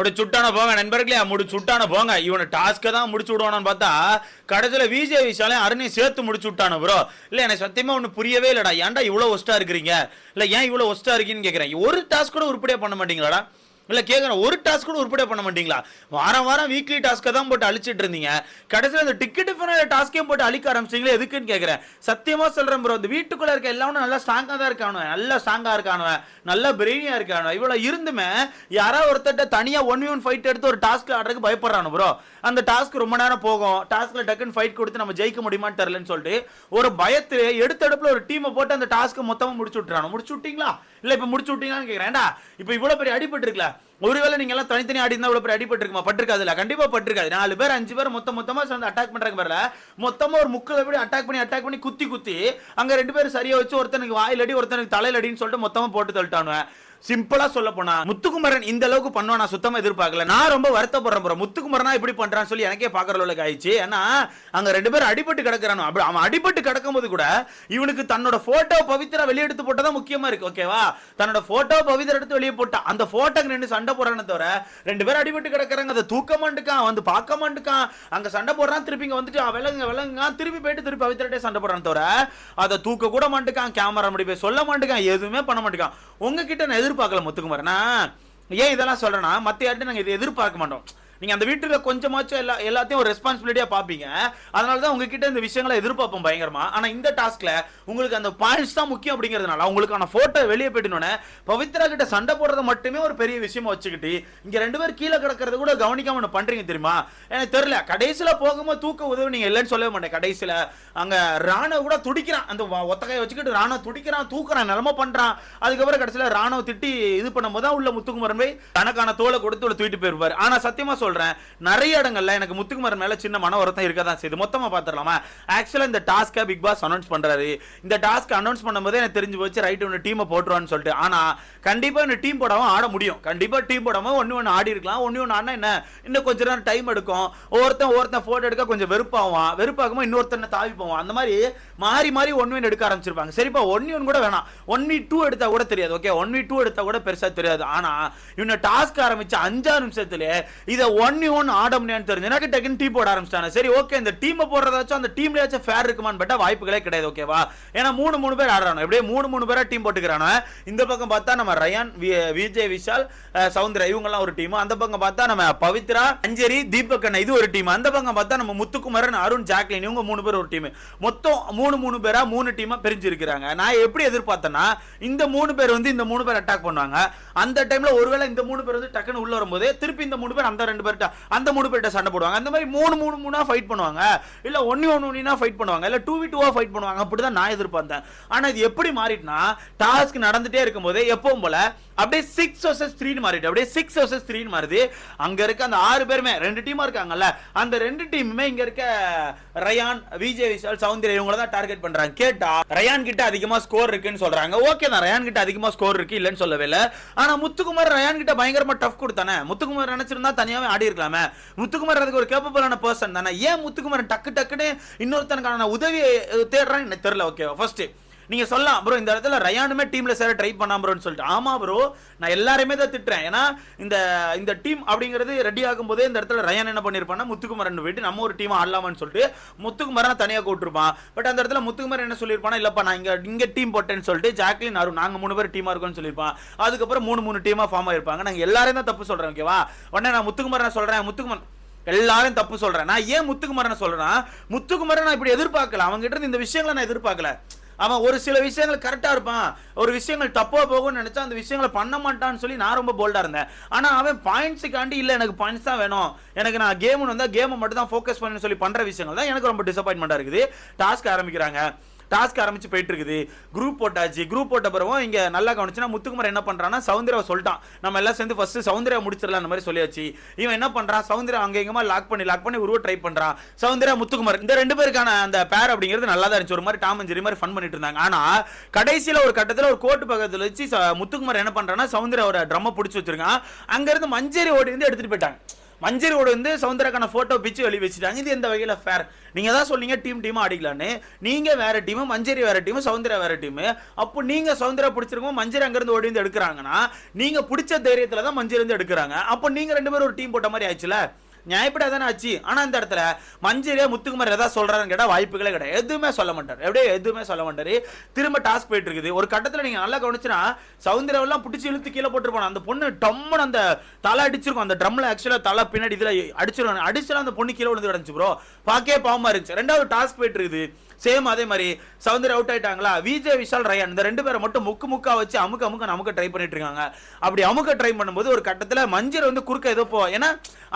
அப்படி சுட்டான போங்க நண்பர்களே முடி சுட்டான போங்க. இவனை டாஸ்க்கை தான் முடிச்சு விடுவானு பார்த்தா கடைசியில் விஜய் விஷாலையும் அருணையும் சேர்த்து முடிச்சு விட்டானு ப்ரோ இல்லை எனக்கு சத்தியமாக ஒன்று புரியவே இல்லைடா. ஏன்டா இவ்வளோ ஒஸ்ட்டாக இருக்கிறீங்க? இல்லை ஏன் இவ்வளோ ஒஸ்ட்டாக இருக்கீங்கன்னு கேட்குறேன் ஒரு டாஸ்க் கூட உருப்படியாக பண்ண மாட்டீங்களாடா? இல்லை கேட்குறேன் ஒரு டாஸ்க் கூட உருப்படியாக பண்ண மாட்டீங்களா? வாரம் வாரம் வீக்லி டாஸ்க்கை தான் போட்டு அழிச்சிட்டு இருந்தீங்க. கடைசியில் அந்த டிக்கெட் ஃபினால டாஸ்க்கையும் போட்டு அழிக்க ஆரம்பிச்சிங்களே எதுக்குன்னு கேட்குறேன் சத்தியமாக சொல்கிறேன் ப்ரோ இந்த வீட்டுக்குள்ளே இருக்க எல்லாமே நல்லா ஸ்ட்ராங்காக தான் இருக்கானுவன். நல்லா ஸ்ட்ராங்காக இருக்கானுவன். நல்ல பிரெயினியாக இருக்கானுவன். இவ்வளோ இருந்துமே யாராவது ஒருத்தட்ட தனியாக ஒன் ஒன் ஃபைட் எடுத்து ஒரு டாஸ்க் ஆடுறதுக்கு பயப்படுறானு ப்ரோ அந்த டாஸ்க் ரொம்ப நேரம் போகும். டாஸ்க்கில் டக்குன்னு ஃபைட் கொடுத்து நம்ம ஜெயிக்க முடியுமான்னு தெரிலன்னு சொல்லிட்டு ஒரு பயத்து எடுத்தடுப்பில் ஒரு டீமை போட்டு அந்த டாஸ்க்கை மொத்தமாக முடிச்சு விட்டுறானு முடிச்சு விட்டீங்களா? இல்லை இப்போ முடிச்சு விட்டீங்களான்னு கேட்குறேன் ஏண்டா இப்போ இவ்வளோ பெரிய அடிபட்டு இருக்கல enough. ஒருவேளை நீங்க எல்லாம் தனித்தனி ஆடி இருந்தா இவ்வளவு அடிபட்டு இருக்குமா பட்டிருக்காதுல்ல. கண்டிப்பா பட்டிருக்காது. நாலு பேர் அஞ்சு பேர் மொத்த மொத்தமா சேர்ந்து அட்டாக் பண்றாங்க பாருல. மொத்தமா ஒரு முக்கில் எப்படி அட்டாக் பண்ணி அட்டாக் பண்ணி குத்தி குத்தி அங்க ரெண்டு பேரும் சரியா வச்சு ஒருத்தனுக்கு வாயில் அடி ஒருத்தனுக்கு தலையில அடின்னு சொல்லிட்டு மொத்தமா போட்டு தள்ளிட்டானுவேன் சிம்பிளா சொல்ல போனா முத்துக்குமரன் இந்த அளவுக்கு பண்ணுவா நான் சுத்தமா எதிர்பார்க்கல. நான் ரொம்ப வருத்தப்படுறேன் bro. முத்துக்குமரனா இப்படி பண்றான்னு சொல்லி எனக்கே பாக்குற அளவுக்கு ஆயிடுச்சு. ஏன்னா அங்க ரெண்டு பேரும் அடிபட்டு கிடக்குறானோ அப்படி அவன் அடிபட்டு கிடக்கும் போது கூட இவனுக்கு தன்னோட போட்டோ பவித்ரா வெளியே எடுத்து முக்கியமா இருக்கு. ஓகேவா தன்னோட போட்டோ பவித்ரா எடுத்து வெளியே போட்டா அந்த போட்டோக்கு ரெண்டு சண்டை போடுறானே தவிர ரெண்டு பேரும் அடிபட்டு கிடக்குறாங்க. அதை தூக்க மாட்டுக்கான் வந்து பார்க்க மாட்டுக்கான். அங்க சண்டை போடுறான் திருப்பி இங்க வந்துட்டு விலங்குங்க விலங்குங்க திருப்பி போயிட்டு திருப்பி அவித்திரட்டே சண்டை போடுறானே தவிர அதை தூக்க கூட மாட்டுக்கான் கேமரா முடி போய் சொல்ல மாட்டுக்கான் எதுவுமே பண்ண மாட்டுக்கான். உங்ககிட்ட நான் எதிர்பார்க்கல முத்துக்குமாரனா ஏன் இதெல்லாம் சொல்கிறேன்னா மற்ற யார்ட்டும் நாங்க இதை எதிர்பார்க்க மாட்டோம். நீங்க அந்த வீட்டுல கொஞ்சமாச்சும் எல்லா எல்லாத்தையும் ஒரு ரெஸ்பான்சிபிலிட்டியா பாப்பீங்க. அதனால தான் உங்ககிட்ட இந்த விஷயங்களை எதிர்பார்ப்போம் பயங்கரமா. ஆனா இந்த டாஸ்க்ல உங்களுக்கு அந்த பாயிண்ட்ஸ் தான் முக்கியம் அப்படிங்கிறதுனால உங்களுக்கான போட்டோ வெளியே போயிட்டோன்னே பவித்ரா கிட்ட சண்டை போடுறத மட்டுமே ஒரு பெரிய விஷயமா வச்சுக்கிட்டு இங்க ரெண்டு பேர் கீழே கிடக்கிறது கூட கவனிக்காம ஒன்று பண்றீங்க தெரியுமா? எனக்கு தெரியல. கடைசியில போகும்போது தூக்க உதவி நீங்க இல்லைன்னு சொல்லவே மாட்டேன். கடைசியில அங்க ராணுவ கூட துடிக்கிறான். அந்த ஒத்தகையை வச்சுக்கிட்டு ராணுவ துடிக்கிறான் தூக்குறான் நிலம பண்றான். அதுக்கப்புறம் கடைசியில ராணுவ திட்டி இது பண்ணும்போது உள்ள முத்துக்குமரன் போய் தனக்கான தோலை கொடுத்து உள்ள தூக்கிட்டு போயிருப்பாரு. ஆனா சத்தியமா சொல்கிறேன் நிறைய இடங்கள்ல எனக்கு முத்துக்குமரன் மேலே சின்ன மன உரத்தம் இருக்க தான் செய்யுது. மொத்தமா பார்த்துடலாமா ஆக்சுவலா இந்த டாஸ்க்கை பிக் பாஸ் அனௌன்ஸ் பண்றாரு. இந்த டாஸ்க் அனௌன்ஸ் பண்ணும்போது எனக்கு தெரிஞ்சு போச்சு ரைட் ஒன்று டீமை போட்டுருவான்னு சொல்லிட்டு. ஆனா கண்டிப்பா இந்த டீம் போடாம ஆட முடியும். கண்டிப்பா டீம் போடாம ஒன்னு ஒன்று ஆடி இருக்கலாம் ஒன்னு ஒன்று ஆடினா என்ன? இன்னும் கொஞ்ச நேரம் டைம் எடுக்கும். ஒருத்தன் ஒருத்தன் ஃபோட்டோ எடுக்க கொஞ்சம் வெறுப்பாகும் வெறுப்பாகும்போது இன்னொருத்தனை தாவி போவான் அந்த மாதிரி மாறி மாறி ஒன் ஒன் எடுக்க ஆரம்பிச்சிருப்பாங்க. சரிப்பா ஒன் ஒன் கூட வேணாம். ஒன் வி டூ எடுத்தால் கூட தெரியாது ஓகே ஒன் வி டூ எடுத்தால் கூட பெருசா தெரியாது. ஆனா இவனை டாஸ்க் ஆரம்பிச்ச அஞ்சாறு நிமிஷத்துல இதை ஒன் ஒன் ஆட முடியான்னு தெரிஞ்சு எனக்கு டக்குன்னு டீ போட ஆரம்பிச்சிட்டாங்க. சரி ஓகே இந்த டீமை போடுறதாச்சும் அந்த டீம்லயாச்சும் ஃபேர் இருக்குமான்னு பட்டா வாய்ப்புகளே கிடையாது ஓகேவா ஏன்னா மூணு மூணு பேர் ஆடுறானோ எப்படியே மூணு மூணு பேரா டீம் போட்டுக்கிறானோ இந்த பக்கம் பார்த்தா நம்ம ரயான் வி- விஜய் விஷால் சவுந்தர இவங்கெல்லாம் ஒரு டீம் அந்த பக்கம் பார்த்தா நம்ம பவித்ரா அஞ்சரி தீபக் அண்ணா இது ஒரு டீம் அந்த பக்கம் பார்த்தா நம்ம முத்துக்குமரன் அருண் ஜாக்லின் இவங்க மூணு பேர் ஒரு டீம் மொத்தம் மூணு மூணு பேரா மூணு டீமா பிரிஞ்சிருக்கிறாங்க. நான் எப்படி எதிர்பார்த்தேன்னா இந்த மூணு பேர் வந்து இந்த மூணு பேர் அட்டாக் பண்ணுவாங்க. அந்த டைம்ல ஒருவேளை இந்த மூணு பேர் வந்து டக்குன்னு உள்ள வரும்போது திருப்பி இந்த மூணு பேர் அந்த ரெண்டு பேர் பேர்கிட்ட அந்த மூணு பேர்ட்ட சண்டை போடுவாங்க. அந்த மாதிரி மூணு மூணு மூணா ஃபைட் பண்ணுவாங்க. இல்லை ஒன்று ஒன்று ஒன்றுனா ஃபைட் பண்ணுவாங்க. இல்ல டூ வி டூவாக ஃபைட் பண்ணுவாங்க. அப்படிதான் நான் எதிர்பார்த்தேன். ஆனா இது எப்படி மாறிட்டுனா டாஸ்க் நடந்துட்டே இருக்கும்போது எப்பவும் போல அப்படியே சிக்ஸ் வர்சஸ் த்ரீன்னு மாறிட்டு அப்படியே சிக்ஸ் வர்சஸ் த்ரீன்னு மாறுது. அங்க இருக்க அந்த ஆறு பேருமே ரெண்டு டீமா இருக்காங்கல்ல அந்த ரெண்டு டீமுமே இங்க இருக்க ரயான் விஜய் விஷால் சௌந்தர்யா இவங்கள தான் டார்கெட் பண்றாங்க. கேட்டா ரயான் கிட்ட அதிகமா ஸ்கோர் இருக்குன்னு சொல்றாங்க. ஓகே தான் ரயான் கிட்ட அதிகமா ஸ்கோர் இருக்கு இல்லைன்னு சொல்லவே இல்லை. ஆனா முத்துக்குமார் ரயான் கிட்ட பயங்கரமா டஃப் கொடுத்தானே? முத்துக்குமார் நினைச்சிருந்தா தனியாவே ஆடி இருக்கலாமே. முத்துக்குமார் அதுக்கு ஒரு கேப்பபிளான பர்சன் தானே. ஏன் முத்துக்குமார் டக்கு டக்குன்னு இன்னொருத்தனுக்கான உதவி தேடுறான்னு எனக்கு தெரியல ஓகே ஃபர்ஸ்ட் நீங்க சொல்லலாம் ப்ரோ இந்த இடத்துல ரயானுமே டீம்ல சேர ட்ரை பண்ணாம ப்ரோன்னு சொல்லிட்டு. ஆமா ப்ரோ நான் எல்லாருமே தான் திட்டுறேன். ஏன்னா இந்த இந்த டீம் அப்படிங்கிறது ரெடி ஆகும்போதே இந்த இடத்துல ரயான் என்ன பண்ணிருப்பான்னா முத்துக்குமரன் போயிட்டு நம்ம ஒரு டீம் ஆடலாமான்னு சொல்லிட்டு முத்துக்குமரன் தனியா கூட்டிருப்பான். பட் அந்த இடத்துல முத்துக்குமரன் என்ன சொல்லியிருப்பானா இல்லப்பா நான் இங்க இங்க டீம் போட்டேன்னு சொல்லிட்டு ஜாக்லின் அருண் நாங்க மூணு பேர் டீமா இருக்கோம்னு சொல்லியிருப்பான். அதுக்கப்புறம் மூணு மூணு டீமா ஃபார்ம் ஆயிருப்பாங்க. நாங்க எல்லாரையும் தான் தப்பு சொல்றேன் ஓகேவா உடனே நான் முத்துக்குமரன் சொல்றேன் முத்துக்குமரன் எல்லாரும் தப்பு சொல்றேன். நான் ஏன் முத்துக்குமரன் சொல்றேன் முத்துக்குமரன் நான் இப்படி எதிர்பார்க்கல. அவங்க கிட்ட இருந்து இந்த விஷயங்களை நான் எதிர்பார்க்கல. அவன் ஒரு சில விஷயங்கள் கரெக்டாக இருப்பான். ஒரு விஷயங்கள் தப்போ போகும்னு நினச்சா அந்த விஷயங்களை பண்ண மாட்டான்னு சொல்லி நான் ரொம்ப போல்டாக இருந்தேன். ஆனால் அவன் பாயிண்ட்ஸுக்காண்டி இல்லை எனக்கு பாயிண்ட்ஸ் தான் வேணும். எனக்கு நான் கேமுன்னு வந்தால் கேமை மட்டும் தான் ஃபோக்கஸ் பண்ணுன்னு சொல்லி பண்ணுற விஷயங்கள் தான் எனக்கு ரொம்ப டிசப்பாயின்மெண்ட்டாக இருக்குது. டாஸ்க் ஆரம்பிக்கிறாங்க. டாஸ்க் ஆரம்பிச்சு போயிட்டு இருக்குது குரூப் போட்டாச்சு. குரூப் போட்ட பிறகும் இங்க நல்லா கவனிச்சுன்னா முத்துக்குமர் என்ன பண்றான்னா சவுந்தரவை சொல்லிட்டான். நம்ம எல்லாம் சேர்ந்து ஃபர்ஸ்ட் சவுந்தரவை முடிச்சிடலாம் அந்த மாதிரி சொல்லியாச்சு. இவன் என்ன பண்றான்? சௌந்தர்யா அங்கே எங்கமா லாக் பண்ணி லாக் பண்ணி உருவ ட்ரை பண்றான். சவுந்தரா முத்துக்குமார் இந்த ரெண்டு பேருக்கான அந்த பேர் அப்படிங்கிறது நல்லா தான் இருந்துச்சு. ஒரு மாதிரி டாம் அஞ்சரி மாதிரி ஃபன் பண்ணிட்டு இருந்தாங்க. ஆனா கடைசியில ஒரு கட்டத்தில் ஒரு கோட்டு பக்கத்தில் வச்சு முத்துக்குமார் என்ன பண்றான்னா சௌந்தர்யா ஒரு ட்ரம்மை பிடிச்சி வச்சிருக்கான். அங்கேருந்து மஞ்சரி ஓடி இருந்து எடுத்துட்டு போயிட்டாங்க. மஞ்சரியோட வந்து சவுந்தரக்கான ஃபோட்டோ பிச்சு வெளியே வச்சுட்டாங்க. இது எந்த வகையில் ஃபேர் நீங்கள் தான் சொன்னீங்க டீம் டீமாக அடிக்கலான்னு. நீங்கள் வேற டீமு மஞ்சரி வேற டீமு சவுந்தர வேற டீமு அப்போ நீங்கள் சவுந்தர பிடிச்சிருக்கோம் மஞ்சரி அங்கேருந்து ஓடி வந்து எடுக்கிறாங்கன்னா நீங்கள் பிடிச்ச தைரியத்தில் தான் மஞ்சரி வந்து எடுக்கிறாங்க. அப்போ நீங்கள் ரெண்டு பேரும் ஒரு டீம் போட்ட மாதிரி ஆயிடுச்சுல? நியாயப்படி தானே ஆச்சு? ஆனால் இந்த இடத்துல மஞ்சரியா முத்துக்குமார் ஏதாவது சொல்கிறாருன்னு கேட்டால் வாய்ப்புகளே கிடையாது. எதுவுமே சொல்ல மாட்டார். எப்படியே எதுவுமே சொல்ல மாட்டார். திரும்ப டாஸ்க் போயிட்டு இருக்குது. ஒரு கட்டத்தில் நீங்கள் நல்லா கவனிச்சுன்னா சவுந்தரவெல்லாம் பிடிச்சி இழுத்து கீழே போட்டுருப்பான். அந்த பொண்ணு டம்முன்னு அந்த தலை அடிச்சிருக்கும். அந்த ட்ரம்ல ஆக்சுவலாக தலை பின்னாடி இதில் அடிச்சிருவாங்க அடிச்சுலாம் அந்த பொண்ணு கீழே விழுந்து கிடந்துச்சு ப்ரோ பாக்கே பாவமா இருந்துச்சு. ரெண்டாவது டாஸ்க் போயிட்டு இருக்குது. சேம் அதே மாதிரி சவுந்தர் அவுட் ஆயிட்டாங்களா? விஜய் விஷால் ரயான் இந்த ரெண்டு பேரை மட்டும் முக்கு முக்கா வச்சு அமுக்க அமுக்க நமக்கு ட்ரை பண்ணிட்டு இருக்காங்க. அப்படி அமுக்க ட்ரை பண்ணும்போது ஒரு கட்டத்தில் மஞ்சள் வந்து குறுக்க ஏதோ போ ஏன்னா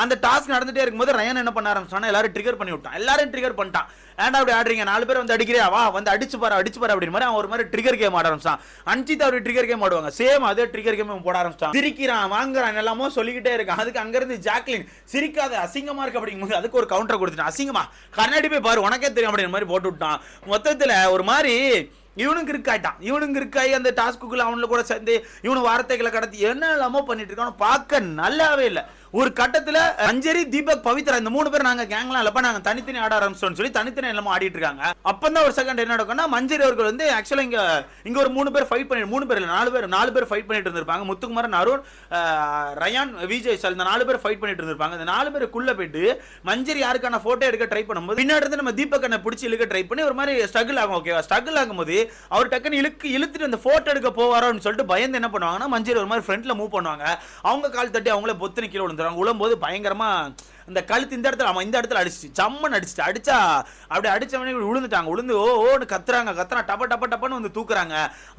அந்த டாஸ்க் நடந்துட்டே இருக்கும்போது ரயன் என்ன பண்ண ஆரம்பிச்சானா எல்லாரும் ட்ரிகர் பண்ணி விட்டான். எல்லாரும் ட்ரிகர் பண்ணிட்டான். ஏன்டா அப்படி ஆடுறீங்க? நாலு பேர் வந்து அடிக்கிறியா? வா வந்து அடிச்சு பாரு அடிச்சு பாரு அப்படின்னு மாதிரி அவன் ஒரு மாதிரி ட்ரிகர் கேம் ஆட ஆரம்பிச்சான். அஞ்சித் அவர் ட்ரிகர் கேம் ஆடுவாங்க. சேம் அதே ட்ரிகர் கேம் போட ஆரம்பிச்சான். சிரிக்கிறான் வாங்குறான் எல்லாமோ சொல்லிக்கிட்டே இருக்கான். அதுக்கு அங்கிருந்து ஜாக்லின் சிரிக்காத அசிங்கமா இருக்கு அப்படிங்கும்போது அதுக்கு ஒரு கவுண்டர் கொடுத்துட்டான். அசிங்கமா கண்ணாடி போய் பாரு உனக்கே தெரியும் அப்படிங்கிற மாதிரி போட்டு விட்டான். மொத்தத்தில் ஒரு மாதிரி இவனுக்கு இருக்காயிட்டான் இவனுக்கு இருக்காய் அந்த டாஸ்க்குள்ள அவனில் கூட சேர்ந்து இவனு வார்த்தைகளை கடத்தி என்ன இல்லாமல் பண்ணிட்டு இருக்கான். பார்க்க நல்லாவே இல்லை. ஒரு கட்டத்துல அஞ்சரி தீபக் பவித்ரா இந்த மூணு பேர் நாங்க கேங்லாம் இல்லப்ப நாங்க தனித்தனி ஆட ஆரம்பிச்சோம்னு சொல்லி தனித்தனி எல்லாமே ஆடிட்டு இருக்காங்க. அப்பதான் ஒரு செகண்ட் என்ன நடக்கும்னா மஞ்சரி அவர்கள் வந்து ஆக்சுவலா இங்க இங்க ஒரு மூணு பேர் ஃபைட் பண்ணி மூணு பேர் இல்ல நாலு பேர் நாலு பேர் ஃபைட் பண்ணிட்டு இருந்திருப்பாங்க. முத்துக்குமாரன் அருண் ரயான் விஜய் சார் இந்த நாலு பேர் ஃபைட் பண்ணிட்டு இருந்திருப்பாங்க. இந்த நாலு பேருக்குள்ள போயிட்டு மஞ்சரி யாருக்கான போட்டோ எடுக்க ட்ரை பண்ணும்போது பின்னாடி இருந்து நம்ம தீபக் அண்ணன் பிடிச்சி இழுக்க ட்ரை பண்ணி ஒரு மாதிரி ஸ்ட்ரகிள் ஆகும் ஓகேவா ஸ்ட்ரகிள் ஆகும்போது அவர் டக்குன்னு இழுக்கு இழுத்துட்டு அந்த போட்டோ எடுக்க போவாரோன்னு சொல்லிட்டு பயந்து என்ன பண்ணுவாங்கன்னா மஞ்சரி ஒரு மாதிரி ஃப்ரண்ட்ல மூவ் பண்ணுவாங்க. அவங்க கால் தட்டி அவங்களே பொத்துன்னு கீழே விழுந்துருவாங்க உழும்போது பயங்கரமா இந்த கழுத்து இந்த இடத்துல அவன் இந்த இடத்துல அடிச்சு சம்மன் அடிச்சுட்டு அடிச்சா அப்படியே அடிச்சவனே விழுந்துட்டாங்க விழுந்து ஓ ஓன்னு கத்துறாங்க கத்துறான் டப்ப டப்ப டப்பன்னு வந்து தூக்குறாங்க.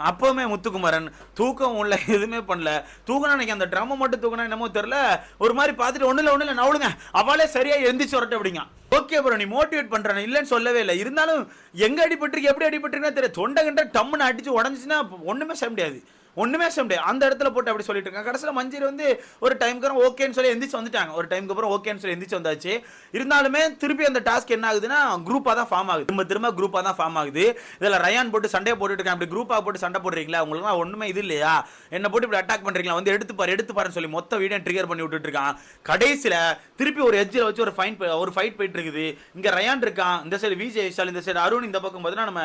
அப்பவுமே முத்துக்குமரன். தூக்கம் உள்ள எதுவுமே பண்ணல. தூக்கினா எனக்கு அந்த ட்ரம்மை மட்டும் தூக்கினா என்னமோ தெரியல. ஒரு மாதிரி பார்த்துட்டு ஒண்ணுல நான் விழுங்க அவளே சரியா எந்திரிச்சு வரட்டும் அப்படிங்க. ஓகே ப்ரோ நீ மோட்டிவேட் பண்றேன் இல்லைன்னு சொல்லவே இல்லை. இருந்தாலும் எங்க அடிபட்டிருக்கு எப்படி அடிபட்டிருக்குன்னா தெரியல. தொண்டை கண்ட டம்முன்னு அடிச்சு உடஞ்சுன்னா ஒண்ணுமே செய்ய முடியாது. ஒண்ணுமே செய்ய முடியாது. அந்த இடத்துல போட்டு அப்படி சொல்லிட்டு இருக்காங்க. கடைசியில் மஞ்சள் வந்து ஒரு டைம்க்கு அப்புறம் ஓகேன்னு சொல்லி எந்திரிச்சு வந்துட்டாங்க. ஒரு டைம்க்கு அப்புறம் ஓகேன்னு சொல்லி எந்திரிச்சு வந்தாச்சு. இருந்தாலுமே திருப்பி அந்த டாஸ்க் என்ன ஆகுதுன்னா குரூப்பாக தான் ஃபார்ம் ஆகுது. திரும்ப திரும்ப குரூப்பாக தான் ஃபார்ம் ஆகுது. இதில் ரயான் போட்டு சண்டையை போட்டுட்டு இருக்கேன். அப்படி குரூப்பாக போட்டு சண்டை போடுறீங்களா? உங்களுக்கு ஒண்ணுமே இது இல்லையா? என்ன போட்டு இப்படி அட்டாக் பண்றீங்களா? வந்து எடுத்து பாரு எடுத்து பாருன்னு சொல்லி மொத்த வீடியோ ட்ரிகர் பண்ணி விட்டுட்டு இருக்கான். கடைசியில் திருப்பி ஒரு எஜ்ஜில் வச்சு ஒரு ஃபைன் ஒரு ஃபைட் போயிட்டு இருக்குது. இங்கே ரயான் இருக்கான். இந்த சைடு விஜய் விஷால் இந்த சைடு அருண் இந்த பக்கம் பார்த்தீங்கன்னா நம்ம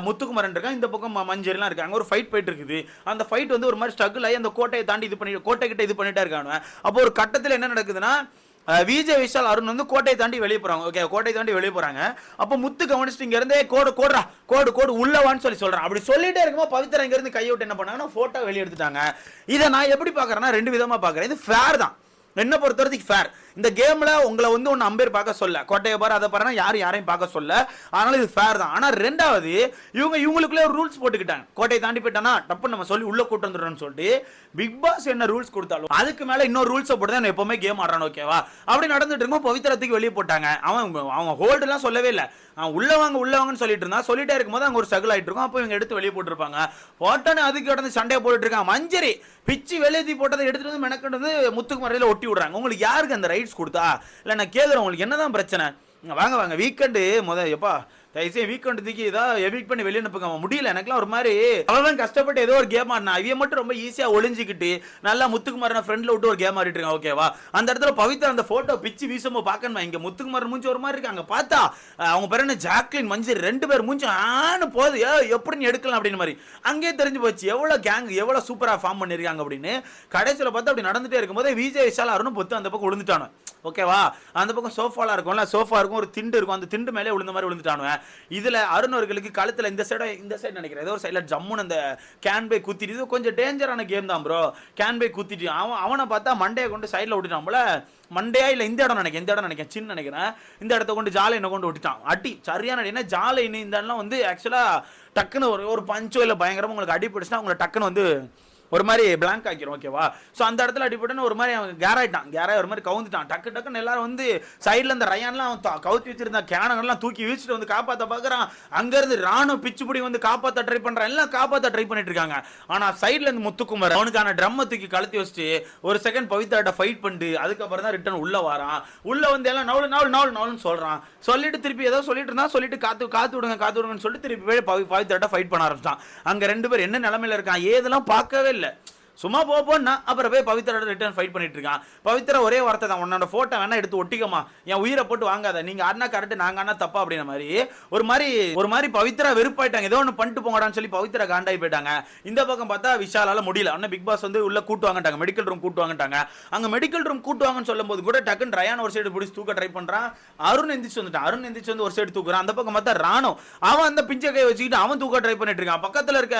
முத்துக்குமரன் இருக்கான். இந்த பக்கம் ம- இருக்காங்க. ஒரு ஃபைட் போயிட்டு இருக்குது. அந்த அந்த ஃபைட் வந்து ஒரு மாதிரி ஸ்ட்ரகிள் ஆகி அந்த கோட்டையை தாண்டி இது பண்ணி கோட்டை கிட்ட இது பண்ணிட்டே இருக்கானு அப்போ ஒரு கட்டத்தில் என்ன நடக்குதுன்னா விஜய் விஷால் அருண் வந்து கோட்டையை தாண்டி வெளியே போகிறாங்க ஓகே கோட்டையை தாண்டி வெளியே போகிறாங்க அப்போ முத்து கவனிச்சுட்டு இங்கேருந்தே கோடு கோடுறா கோடு கோடு உள்ளவான்னு சொல்லி சொல்கிறான் அப்படி சொல்லிட்டே இருக்கும்போது பவித்ரா இங்கேருந்து கையை விட்டு என்ன பண்ணாங்கன்னா ஃபோட்டோ வெளியே எடுத்துட்டாங்க. இதை நான் எப்படி பார்க்குறேன்னா ரெண்டு விதமாக பார்க்குறேன். இது ஃபேர் தான். என்ன பொறுத்த வரைக்கும் ஃபேர் இந்த கேம்ல உங்களை வந்து ஒன்று அம்பேர் பார்க்க சொல்ல. கோட்டையை பாரு அதை பாருன்னா யாரும் யாரையும் பார்க்க சொல்ல. அதனால இது ஃபேர் தான். ஆனால் ரெண்டாவது இவங்க இவங்களுக்குள்ளே ஒரு ரூல்ஸ் போட்டுக்கிட்டாங்க. கோட்டையை தாண்டி போயிட்டானா டப்பு நம்ம சொல்லி உள்ள கூட்டு வந்துடுறோம்னு சொல்லிட்டு பிக் பாஸ் என்ன ரூல்ஸ் கொடுத்தாலும் அதுக்கு மேலே இன்னொரு ரூல்ஸை போட்டு தான் எப்பவுமே கேம் ஆடுறான் ஓகேவா அப்படி நடந்துட்டு இருக்கும் பவித்திரத்துக்கு வெளியே போட்டாங்க. அவன் அவன் ஹோல்டுலாம் சொல்லவே இல்லை. அவன் உள்ள வாங்க உள்ள வாங்கன்னு சொல்லிட்டு இருந்தான். சொல்லிட்டே இருக்கும்போது அங்கே ஒரு ஸ்ட்ரகிள் ஆகிட்டு இருக்கும். அப்போ இவங்க எடுத்து வெளியே போட்டுருப்பாங்க. போட்டோன்னு அதுக்கு உடனே சண்டையை போட்டுட்டு இருக்கான். மஞ்சரி பிச்சு வெளியே போட்டதை எடுத்துட்டு வந்து மெனக்கண்டு வந்து முத்துக்குமரையில் ஒட்டி விடுறாங்க. உங்களுக்கு யாருக்கு அந்த ரைட் ரைட்ஸ் கொடுத்தா? இல்ல நான் கேட்குறேன் உங்களுக்கு என்னதான் பிரச்சனை? வாங்க வாங்க வீக்கெண்டு முத எப்பா தயவுசெய்து வீக்கெண்ட் தூக்கி ஏதோ எவிக் பண்ணி வெளியே அனுப்புங்க முடியல. எனக்குலாம் ஒரு மாதிரி அவன் கஷ்டப்பட்டு ஏதோ ஒரு கேம் ஆடினா. இவன் மட்டும் ரொம்ப ஈஸியாக ஒளிஞ்சிக்கிட்டு நல்லா முத்துக்குமாரன் ஃப்ரெண்ட்ல விட்டு ஒரு கேம் ஆடிட்டு இருக்கான். ஓகேவா அந்த இடத்துல பவித்ரா அந்த ஃபோட்டோ பிச்சு வீசும்போது பார்க்கணுமா? இங்கே முத்துக்குமாரன் மூஞ்சி ஒரு மாதிரி இருக்காங்க பார்த்தா அவங்க பேர் என்ன? ஜாக்லின் மஞ்சள் ரெண்டு பேர் மூஞ்சி ஆனு போகுது. ஏ எப்படி எடுக்கலாம் அப்படின்னு மாதிரி. அங்கேயே தெரிஞ்சு போச்சு. எவ்வளோ கேங் எவ்வளோ சூப்பராக ஃபார்ம் பண்ணியிருக்காங்க அப்படின்னு. கடைசியில் பார்த்தா அப்படி நடந்துகிட்டே இருக்கும்போது விஜய் விஷால் அருணும் பொத்து அந்த பக்கம் விழுந்துட்டானு ஓகேவா அந்த பக்கம் சோஃபாலாம் இருக்கும்ல சோஃபா இருக்கும் ஒரு திண்டு இருக்கும். அந்த திண்டு மேலே விழுந்த மாதிரி விழுந்துட்டானுவேன் இதில் அருணவர்களுக்கு கழுத்தில் இந்த சைடு இந்த சைடு நினைக்கிறேன். ஏதோ ஒரு சைடில் ஜம்முன்னு அந்த கேன் பை குத்திட்டு இது கொஞ்சம் டேஞ்சரான கேம் தான் ப்ரோ கேன் பை குத்திட்டு அவன் அவனை பார்த்தா மண்டையை கொண்டு சைடில் விட்டுட்டான் போல. மண்டையா இல்லை இந்த இடம் நினைக்கிறேன் இந்த இடம் நினைக்கிறேன் சின்ன நினைக்கிறேன். இந்த இடத்த கொண்டு ஜாலையினை கொண்டு விட்டுட்டான் அடி சரியான அடினா என்ன இந்த இடம்லாம் வந்து ஆக்சுவலாக டக்குன்னு ஒரு ஒரு பஞ்சோ இல்லை பயங்கரமாக உங்களுக்கு அடிபிடிச்சுன்னா உங்களை டக்குன்னு வந்து ஒரு மாதிரி பிளாங்க் ஆக்கிரும் ஓகேவா ஸோ அந்த இடத்துல அடிபட்டுன்னு ஒரு மாதிரி அவன் கேராயிட்டான். கேராய் ஒரு மாதிரி கவுந்துட்டான். டக்கு டக்குன்னு எல்லாரும் வந்து சைடில் இந்த ரயான்லாம் அவன் கவுத்தி வச்சிருந்த கேனங்கள்லாம் தூக்கி வீசிட்டு வந்து காப்பாற்ற பார்க்குறான் அங்கேருந்து ராணுவ பிச்சுப்பிடி வந்து காப்பாற்ற ட்ரை பண்ணுறான் எல்லாம் காப்பாற்ற ட்ரை பண்ணிட்டு இருக்காங்க. ஆனால் சைடில் இருந்து முத்துக்குமார் அவனுக்கான ட்ரம்மை தூக்கி கலத்தி வச்சுட்டு ஒரு செகண்ட் பவித்ராட்ட ஃபைட் பண்ணிட்டு அதுக்கப்புறம் தான் ரிட்டன் உள்ளே வரான். உள்ளே வந்து எல்லாம் நவுல் நவுல் நவுல் நவுல்னு சொல்கிறான் சொல்லிட்டு திருப்பி ஏதோ சொல்லிட்டு இருந்தா சொல்லிட்டு காத்து காத்து விடுங்க காத்து விடுங்கன்னு சொல்லிட்டு திருப்பி போய் பவி பவித்ராட்ட ஃபைட் பண்ண ஆரம்பிச்சான் அங்கே ரெண்டு பேர் என்ன நிலமையில இருக்கான்? ஏதெல்லாம் பார்க்கவே இல்லை. சும்மா போப்போன்னா அப்புறம் போய் பவித்ரோட ரிட்டர்ன் ஃபைட் பண்ணிட்டு இருக்கான். பவித்ரா ஒரே வார்த்தை தான் உன்னோட போட்டோ வேணா எடுத்து ஒட்டிக்கமா என் உயிரை போட்டு வாங்காத. நீங்க அண்ணா கரெக்ட் நாங்க அண்ணா தப்பா அப்படின்ற மாதிரி. ஒரு மாதிரி ஒரு மாதிரி பவித்ரா வெறுப்பாயிட்டாங்க. ஏதோ ஒன்று பண்ணிட்டு போங்கடான்னு சொல்லி பவித்ரா காண்டாகி போயிட்டாங்க. இந்த பக்கம் பார்த்தா விஷாலால முடியல. அண்ணா பிக் பாஸ் வந்து உள்ள கூட்டு வாங்கிட்டாங்க. மெடிக்கல் ரூம் கூட்டு வாங்கிட்டாங்க. அங்க மெடிக்கல் ரூம் கூட்டு வாங்கன்னு சொல்லும்போது கூட டக்குன்னு ரயான் ஒரு சைடு பிடிச்சி தூக்க ட்ரை பண்றான். அருண் எந்திரிச்சு வந்துட்டான். அருண் எந்திரிச்சு வந்து ஒரு சைடு தூக்குறான். அந்த பக்கம் பார்த்தா ராணோ. அவன் அந்த பிஞ்ச கை வச்சுக்கிட்டு அவன் தூக்க ட்ரை பண்ணிட்டு இருக்கான். பக்கத்துல இருக்க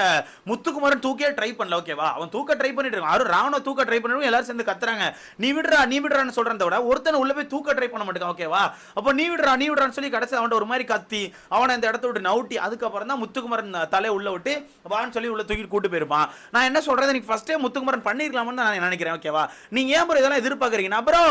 முத்துக்குமாரன் தூக்கே ட்ரை பண்ணல. ஓகேவா அவன் தூக்க ட்ரை பண்ணிட்டு இருக்கான் யாரும் ராவண தூக்க ட்ரை பண்ணிட்டு எல்லாரும் சேர்ந்து கத்துறாங்க. நீ விடுறா நீ விடுறான்னு சொல்றத விட ஒருத்தனை உள்ள போய் தூக்க ட்ரை பண்ண மாட்டேங்க ஓகேவா அப்போ நீ விடுறா நீ விடுறான்னு சொல்லி கடைசி அவன் ஒரு மாதிரி கத்தி அவனை இந்த இடத்த விட்டு நவுட்டி அதுக்கப்புறம் தான் முத்துக்குமரன் தலையை உள்ள விட்டு வான்னு சொல்லி உள்ள தூக்கிட்டு கூட்டு போயிருப்பான். நான் என்ன சொல்றது எனக்கு ஃபர்ஸ்டே முத்துக்குமரன் பண்ணிருக்கலாம்னு நான் நினைக்கிறேன் ஓகேவா நீங்க ஏன் bro இதெல்லாம் எதிர்பார்க்குறீங்க? அப்புறம்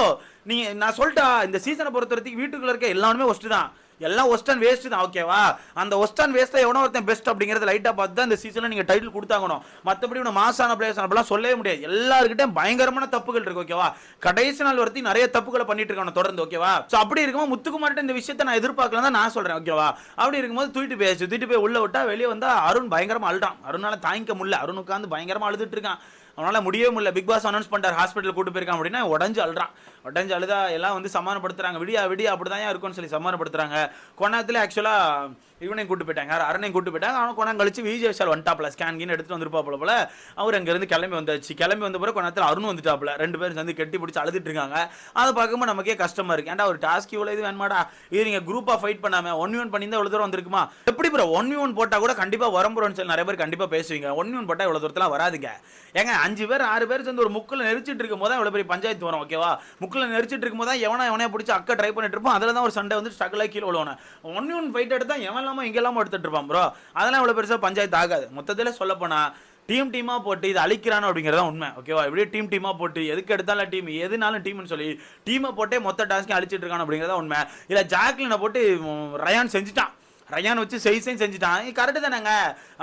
நீங்க நான் சொல்லிட்டா இந்த சீசனை பொறுத்த வரைக்கும் வீட்டுக்குள்ள இருக்க எல்லாமே ஒஸ்ட்டு தான். எல்லாம் ஒஸ்டர்ன் வேஸ்ட் தான் ஓகேவா அந்த ஒஸ்டன் அண்ட் எவனோ ஒருத்தன் பெஸ்ட் அப்படிங்கிறத லைட்டாக பார்த்து தான் இந்த சீசனில் நீங்கள் டைட்டில் கொடுத்தாங்கணும் மற்றபடி உன மாசான பிளேயர்ஸ் அப்படிலாம் சொல்லவே முடியாது. எல்லாருக்கிட்டையும் பயங்கரமான தப்புகள் இருக்கு ஓகேவா கடைசி நாள் வரைக்கும் நிறைய தப்புகளை பண்ணிட்டு இருக்காங்க தொடர்ந்து ஓகேவா சோ அப்படி இருக்கும்போது முத்துக்குமார்ட்ட இந்த விஷயத்தை நான் எதிர்பார்க்கலாம் தான் நான் சொல்கிறேன் ஓகேவா அப்படி இருக்கும்போது தூக்கிட்டு போயாச்சு. தூக்கிட்டு போய் உள்ள விட்டா வெளியே வந்தால் அருண் பயங்கரமாக அழுட்டான் அருணால தாங்கிக்க முடியல. அருண் உட்காந்து பயங்கரமாக அழுதுட்டு இருக்கான். அவனால் முடியவே முடியல. பிக் பாஸ் அனௌன்ஸ் பண்ணிட்டார். ஹாஸ்பிட்டல் கூட்டு போயிருக்கான் அப்படின்னா உடஞ்சு அழுறான். உடஞ்சு அழுதா எல்லாம் வந்து சமாதானப்படுத்துறாங்க. விடியா விடியா அப்படிதான் இருக்கும்னு சொல்லி சமாதானப்படுத்துறாங்க. கொண்டாத்துல ஆக்சுவலாக இவனையும் கூட்டு போயிட்டாங்க. யார் அருணையும் கூட்டு போயிட்டாங்க. அவன் கொண்டாங்க கழிச்சு விஜய் விஷால் வந்துட்டாப்ல ஸ்கேன் கீன் எடுத்துட்டு வந்துருப்பா போல அவர் அங்கேருந்து கிளம்பி வந்தாச்சு. கிளம்பி வந்த பிறகு கொண்டாத்துல அருண் வந்துட்டாப்ல ரெண்டு பேரும் சேர்ந்து கட்டி பிடிச்சி அழுதுட்டு இருக்காங்க. அதை பார்க்கும்போது நமக்கே கஷ்டமா இருக்கு. ஏன்டா ஒரு டாஸ்க் இவ்வளோ இது வேணுமாடா? இது நீங்கள் குரூப்பாக ஃபைட் பண்ணாம ஒன் ஒன் பண்ணி இவ்வளோ தூரம் வந்திருக்குமா? எப்படி ப்ரோ ஒன் ஒன் போட்டால் கூட கண்டிப்பாக வரம்புறோன்னு சொல்லி நிறைய பேர் கண்டிப்பாக பேசுவீங்க. ஒன் ஒன் போட்டால் இவ்வளோ தூரத்தில் வராதுங்க. ஏங்க அஞ்சு பேர் ஆறு பேர் சேர்ந்து ஒரு முக்கில் நெரிச்சிட்டு இருக்கும் போது இவ்வளோ பெரிய பஞ்சாயத்து வரும். ஓகேவா முக்கில் நெரிச்சிட்டு இருக்கும்போது தான் எவனா எவனையா பிடிச்சி அக்கா ட்ரை பண்ணிட்டு இருப்போம் அதில் தான் ஒரு சண்டை வந்து ஸ்ட்ரகிள் கீழே விழுவன. ஒன் ஒன் ஃபைட் எடுத்தா எவன் இல்லாம இங்க இல்லாம எடுத்துட்டு இருப்பான் ப்ரோ அதெல்லாம் இவ்வளவு பெருசாக பஞ்சாயத்து ஆகாது. மொத்தத்தில் சொல்லப்போனால் டீம் டீமா போட்டு இது அழிக்கிறானோ அப்படிங்கிறதா உண்மை. ஓகேவா இப்படியே டீம் டீமா போட்டு எதுக்கு எடுத்தாலும் டீம் எதுனாலும் டீம்னு சொல்லி டீமை போட்டே மொத்த டாஸ்க்கையும் அழிச்சிட்டு இருக்கானோ அப்படிங்கிறதா உண்மை. இல்லை ஜாக்லினை போட்டு ரயான் செஞ்சுட்டான். ரயான் வச்சு செய்சையும் செஞ்சுட்டான். கரெக்டு தானேங்க.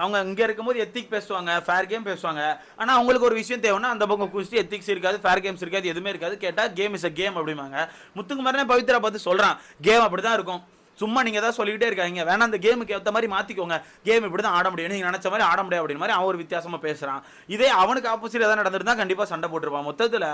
அவங்க இங்கே இருக்கும்போது எத்திக் பேசுவாங்க ஃபேர் கேம் பேசுவாங்க. ஆனால் அவங்களுக்கு ஒரு விஷயம் தேவைன்னா அந்த பக்கம் குஸ்டி எத்திக்ஸ் இருக்காது ஃபேர் கேம்ஸ் இருக்காது எதுவுமே இருக்காது. கேட்டால் கேம் இஸ் அ கேம் அப்படிம்பாங்க. முத்துக்குமாரனே பவித்ரா பார்த்து சொல்கிறான் கேம் அப்படி தான் இருக்கும். சும்மா நீங்கள் தான் சொல்லிக்கிட்டே இருக்காங்க வேணா அந்த கேமுக்கு ஏற்ற மாதிரி மாற்றிக்கோங்க கேம் இப்படி தான் ஆட முடியும். நீங்கள் நினைச்ச மாதிரி ஆட முடியாது அப்படின்னு மாதிரி அவன் ஒரு வித்தியாசமாக பேசுகிறான் இதே அவனுக்கு ஆப்போசிட் எதாவது நடந்திருந்தா கண்டிப்பாக சண்டை போட்டிருப்பான். மொத்தத்தில்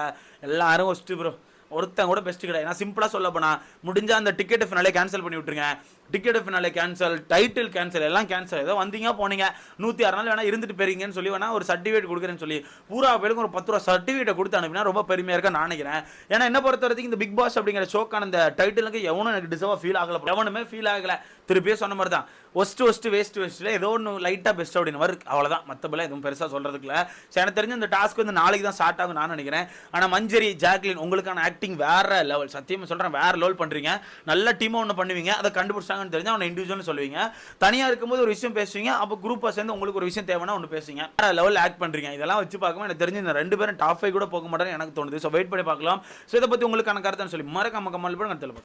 எல்லாரும் ஒஸ்ட்டு ப்ரோ ஒருத்தன் கூட பெஸ்ட் கிடையாது. நான் சிம்பிளாக சொல்ல போனால் முடிஞ்சா அந்த டிக்கெட் ஃபினாலே கேன்சல் பண்ணி விட்டுருங்க. Ticket finale cancel title cancel எல்லாம் கேன்சல் ஏதோ வந்தீங்க போனீங்க. நூற்றி ஆறு நாள் வேணால் இருந்துட்டு போயிருங்கன்னு சொல்லி வேணால் ஒரு சர்டிஃபிகேட் கொடுக்குறேன்னு சொல்லி பூரா பேருக்கு ஒரு பத்து ரூபா சர்டிஃபிகேட் கொடுத்து அனுப்பினா ரொம்ப பெருமையாக இருக்கா நான் நினைக்கிறேன். ஏன்னா என்ன பொறுத்த வரைக்கும் இந்த பிக் பாஸ் அப்படிங்கிற ஷோக்கான இந்த டைட்டிலுக்கு எவனும் எனக்கு டிசர்வாக ஃபீல் ஆகலை எவனுமே ஃபீல் ஆகலை. திருப்பியும் சொன்ன மாதிரி தான் ஒஸ்ட்டு ஒஸ்ட்டு வேஸ்ட் வேஸ்ட்டில் ஏதோ ஒன்று லைட்டாக பெஸ்ட் அப்படின்னு மாதிரி அவ்வளோதான் அவ்வளவுதான் எதுவும் பெருசாக சொல்கிறதுக்குல இல்ல சரி, எனக்கு தெரிஞ்சு இந்த டாஸ்க் வந்து நாளைக்கு தான் ஸ்டார்ட் ஆகும் நான் நினைக்கிறேன். ஆனால் மஞ்சரி ஜாக்லின் உங்களுக்கான ஆக்டிங் வேறு லெவல் சத்தியமாக சொல்கிறேன் வேறு லெவல் பண்ணுறீங்க நல்ல டீமாக ஒன்று பண்ணுவீங்க. அதை கண்டுபிடிச்சாங்கன்னு தெரிஞ்சு அவனை இண்டிவிஜுவல்னு சொல்லுவீங்க. தனியாக இருக்கும்போது ஒரு விஷயம் பேசுவீங்க. அப்போ குரூப்பாக சேர்ந்து உங்களுக்கு ஒரு விஷயம் தேவைன்னா ஒன்று பேசுவீங்க. வேறு லெவல் ஆக்ட் பண்ணுறீங்க இதெல்லாம் வச்சு பார்க்கும் எனக்கு தெரிஞ்சு இந்த ரெண்டு பேரும் டாப் ஃபைவ் கூட போக மாட்டேன்னு எனக்கு தோணுது. ஸோ வெயிட் பண்ணி பார்க்கலாம். ஸோ இதை பற்றி உங்களுக்கான கருத்துன்னு சொல்லி மறக்காம கமல் பண்ணுங்க தெரியல